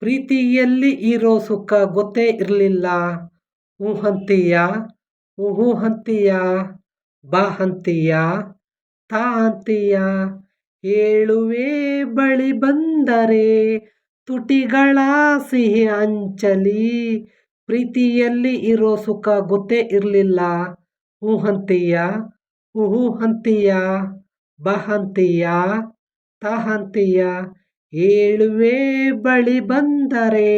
ಪ್ರೀತಿಯಲ್ಲಿ ಇರೋ ಸುಖ ಗೊತ್ತೇ ಇರಲಿಲ್ಲ. ಊಹಂತೀಯ ಹ್ಞೂ ಅಂತೀಯ, ಬಾ ಅಂತೀಯ, ತಾ ಅಂತೀಯ. ಏಳುವೆ ಬಳಿ ಬಂದರೆ ತುಟಿಗಳ ಸಿಹಿ ಅಂಚಲಿ. ಪ್ರೀತಿಯಲ್ಲಿ ಇರೋ ಸುಖ ಗೊತ್ತೇ ಇರಲಿಲ್ಲ. ಹೂ ಅಂತೀಯ ಬಹಂತೀಯ ಅಂತೀಯ, ಬಾ ಹೇಳುವೆ ಬಳಿ ಬಂದರೆ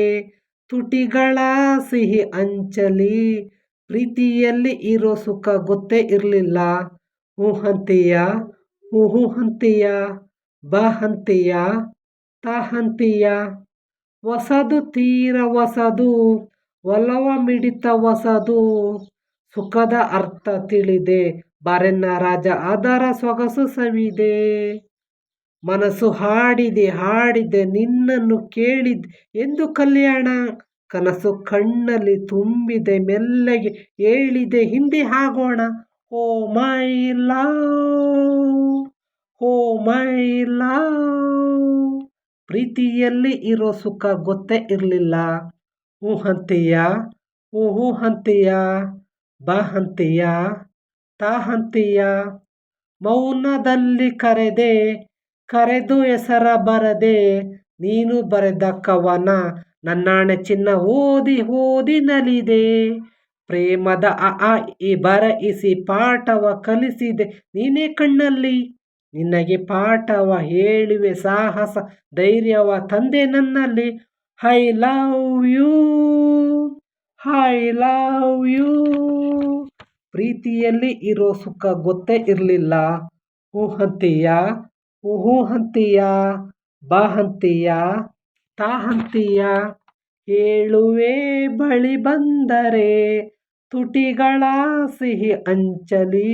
ತುಟಿಗಳ ಸಿಹಿ ಹಂಚಲಿ ಪ್ರೀತಿಯಲ್ಲಿ ಇರೋ ಸುಖ ಗೊತ್ತೇ ಇರಲಿಲ್ಲ. ಹ್ಞೂ ಅಂತೀಯ ಹ್ಞೂ ಅಂತೀಯ ಬಾ ತಾ ಹೊಸದು ತೀರ ಹೊಸದು, ಒಲವ ಮಿಡಿತ ಹೊಸದು. ಸುಖದ ಅರ್ಥ ತಿಳಿದೆ. ಬಾರೆನ್ನ ರಾಜ ಅದರ ಸೊಗಸು ಸವಿದೆ. ಮನಸ್ಸು ಹಾಡಿದೆ ಹಾಡಿದೆ, ನಿನ್ನನ್ನು ಕೇಳಿದೆ ಎಂದು ಕಲ್ಯಾಣ. ಕನಸು ಕಣ್ಣಲ್ಲಿ ತುಂಬಿದೆ, ಮೆಲ್ಲಗೆ ಹೇಳಿದೆ, ಹಿಂದೆ ಆಗೋಣ. Oh my love, oh my love. ಪ್ರೀತಿಯಲ್ಲಿ ಇರೋ ಸುಖ ಗೊತ್ತೇ ಇರಲಿಲ್ಲ. ಹೂ ಅಂತೀಯ ಹೂ ಹೂ ಅಂತೀಯ, ಬಾ ಅಂತೀಯ, ತಾ ಅಂತೀಯ. ಮೌನದಲ್ಲಿ ಕರೆದೆ ಕರೆದು ಹೆಸರ ಬರದೆ ನೀನು ಬರೆದ ಕವನ ನನ್ನಾಣೆ ಚಿನ್ನ ಓದಿ ಓದಿ ನಲಿದೆ. ಪ್ರೇಮದ ಅ ಆ ಇ ಬರಯಿಸಿ ಪಾಠವ ಕಲಿಸಿದೆ. ನೀನೇ ಕಣ್ಣಲ್ಲಿ. ನಿನಗೆ ಪಾಠವ ಹೇಳುವೆ ಸಾಹಸ ಧೈರ್ಯವ ತಂದೆ ನನ್ನಲ್ಲಿ. I love you, I love you. ಪ್ರೀತಿಯಲ್ಲಿ ಇರೋ ಸುಖ ಗೊತ್ತೇ ಇರಲಿಲ್ಲ. ಊಹಂತೀಯ ಹ್ಞೂ ಅಂತೀಯ ಬಾ ಅಂತೀಯ ತಾ ಅಂತೀಯ ಹೇಳುವೆ ಬಳಿ ಬಂದರೆ ತುಟಿಗಳ ಸಿಹಿ ಅಂಚಲಿ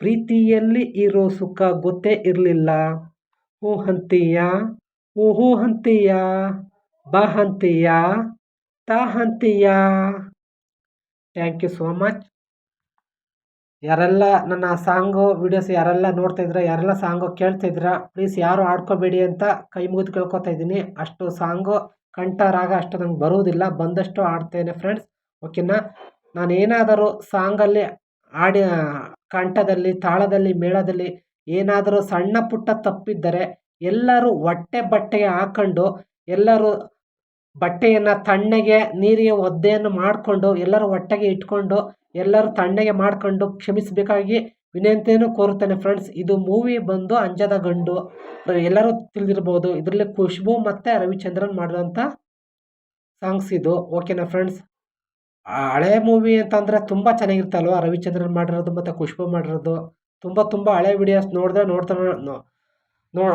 ಪ್ರೀತಿಯಲ್ಲಿ ಇರೋ ಸುಖ ಗೊತ್ತೇ ಇರಲಿಲ್ಲ. ಹ್ಞೂ ಅಂತೀಯ ಹ್ಞೂ ಅಂತೀಯ ಬಾ ಅಂತೀಯ ತಾ ಅಂತೀಯ ಥ್ಯಾಂಕ್ ಯು ಸೋ ಮಚ್ ಯಾರೆಲ್ಲ ನನ್ನ ಸಾಂಗು ವೀಡಿಯೋಸ್ ಯಾರೆಲ್ಲ ನೋಡ್ತಾ ಇದ್ರ ಯಾರೆಲ್ಲ ಸಾಂಗು ಕೇಳ್ತಾ ಇದ್ದೀರಾ ಪ್ಲೀಸ್ ಯಾರು ಆಡ್ಕೋಬೇಡಿ ಅಂತ ಕೈ ಮುಗಿದು ಕೇಳ್ಕೊತಾ ಇದ್ದೀನಿ. ಅಷ್ಟು ಸಾಂಗು ಕಂಠ ರಾಗ ಅಷ್ಟು ನಂಗೆ ಬರುವುದಿಲ್ಲ, ಬಂದಷ್ಟು ಆಡ್ತೇನೆ ಫ್ರೆಂಡ್ಸ್ ಓಕೆನಾ ನಾನು ಏನಾದರೂ ಸಾಂಗಲ್ಲಿ ಆಡಿ ಕಂಠದಲ್ಲಿ, ತಾಳದಲ್ಲಿ, ಮೇಳದಲ್ಲಿ ಏನಾದರೂ ಸಣ್ಣ ಪುಟ್ಟ ತಪ್ಪಿದ್ದರೆ ಎಲ್ಲರೂ ಹೊಟ್ಟೆ ಬಟ್ಟೆಗೆ ಹಾಕೊಂಡು ಎಲ್ಲರೂ ಬಟ್ಟೆಯನ್ನು ತಣ್ಣಗೆ ನೀರಿಗೆ ಒದ್ದೆಯನ್ನು ಮಾಡಿಕೊಂಡು, ಎಲ್ಲರೂ ಒಟ್ಟಿಗೆ ಇಟ್ಕೊಂಡು, ಎಲ್ಲರೂ ತಣ್ಣಗೆ ಮಾಡ್ಕೊಂಡು ಕ್ಷಮಿಸಬೇಕಾಗಿ ವಿನಂತಿಯನ್ನು ಕೋರುತ್ತೇನೆ ಫ್ರೆಂಡ್ಸ್ ಇದು ಮೂವಿ ಬಂದು ಅಂಜದ ಗಂಡು. ಎಲ್ಲರೂ ತಿಳಿದಿರ್ಬೋದು. ಇದರಲ್ಲಿ ಖುಷ್ಬು ಮತ್ತು ರವಿಚಂದ್ರನ್ ಮಾಡಿದಂಥ ಸಾಂಗ್ಸ್ ಇದು. ಓಕೆನಾ ಫ್ರೆಂಡ್ಸ್ ಹಳೆ ಮೂವಿ ಅಂತಂದರೆ ತುಂಬ ಚೆನ್ನಾಗಿರ್ತಲ್ವ ರವಿಚಂದ್ರನ್ ಮಾಡಿರೋದು ಮತ್ತು ಖುಷ್ಬು ಮಾಡಿರೋದು. ತುಂಬ ತುಂಬ ಹಳೆ ವಿಡಿಯೋಸ್ ನೋಡಿದ್ರೆ ನೋಡ್ತಾ ನೋಡ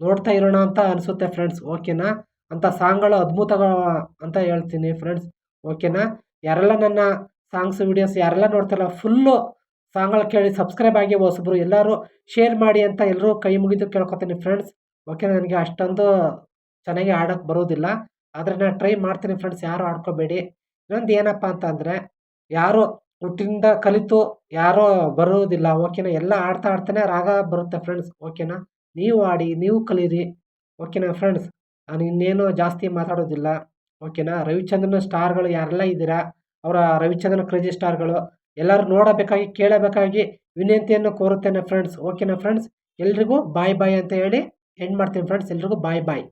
ನೋಡ್ತಾ ಇರೋಣ ಅಂತ ಅನಿಸುತ್ತೆ ಫ್ರೆಂಡ್ಸ್ ಓಕೆನಾ ಅಂಥ ಸಾಂಗ್ಗಳು ಅದ್ಭುತಗಳು ಅಂತ ಹೇಳ್ತೀನಿ ಫ್ರೆಂಡ್ಸ್ ಓಕೆನಾ ಯಾರೆಲ್ಲ ನನ್ನ ಸಾಂಗ್ಸ್ ವಿಡಿಯೋಸ್ ಯಾರೆಲ್ಲ ನೋಡ್ತಾರಲ್ಲ ಫುಲ್ಲು ಸಾಂಗ್ಗಳು ಕೇಳಿ ಸಬ್ಸ್ಕ್ರೈಬ್ ಆಗಿ ಹೊಸಬ್ರು ಎಲ್ಲರೂ ಶೇರ್ ಮಾಡಿ ಅಂತ ಎಲ್ಲರೂ ಕೈ ಮುಗಿದು ಕೇಳ್ಕೊತೀನಿ ಫ್ರೆಂಡ್ಸ್ ಓಕೆ ನನಗೆ ಅಷ್ಟೊಂದು ಚೆನ್ನಾಗಿ ಆಡೋಕ್ಕೆ ಬರೋದಿಲ್ಲ. ಆದರೆ ನಾನು ಟ್ರೈ ಮಾಡ್ತೀನಿ ಫ್ರೆಂಡ್ಸ್ ಯಾರು ಆಡ್ಕೋಬೇಡಿ ಇನ್ನೊಂದು ಏನಪ್ಪ ಅಂತಂದರೆ, ಯಾರು ಹುಟ್ಟಿಂದ ಕಲಿತು, ಯಾರೋ ಬರೋದಿಲ್ಲ. ಓಕೆನಾ ಎಲ್ಲ ಆಡ್ತಾ ಆಡ್ತಾನೆ ರಾಗ ಬರುತ್ತೆ ಫ್ರೆಂಡ್ಸ್ ಓಕೆನಾ ನೀವು ಆಡಿ ನೀವು ಕಲೀರಿ. ಓಕೆನಾ ಫ್ರೆಂಡ್ಸ್ ನಾನು ಇನ್ನೇನು ಜಾಸ್ತಿ ಮಾತಾಡೋದಿಲ್ಲ. ಓಕೆನಾ? ರವಿಚಂದ್ರನ ಸ್ಟಾರ್ಗಳು ಯಾರೆಲ್ಲ ಇದ್ದೀರಾ? ಅವರ ರವಿಚಂದ್ರನ ಕ್ರೇಜಿ ಸ್ಟಾರ್ಗಳು ಎಲ್ಲರೂ ನೋಡಬೇಕಾಗಿ, ಕೇಳಬೇಕಾಗಿ ವಿನಂತಿಯನ್ನು ಕೋರುತ್ತೇನೆ ಫ್ರೆಂಡ್ಸ್ ಓಕೆನಾ ಫ್ರೆಂಡ್ಸ್ ಎಲ್ರಿಗೂ ಬಾಯ್ ಬಾಯ್ ಅಂತ ಹೇಳಿ ಎಂಡ್ ಮಾಡ್ತೀನಿ ಫ್ರೆಂಡ್ಸ್ ಎಲ್ರಿಗೂ ಬಾಯ್ ಬಾಯ್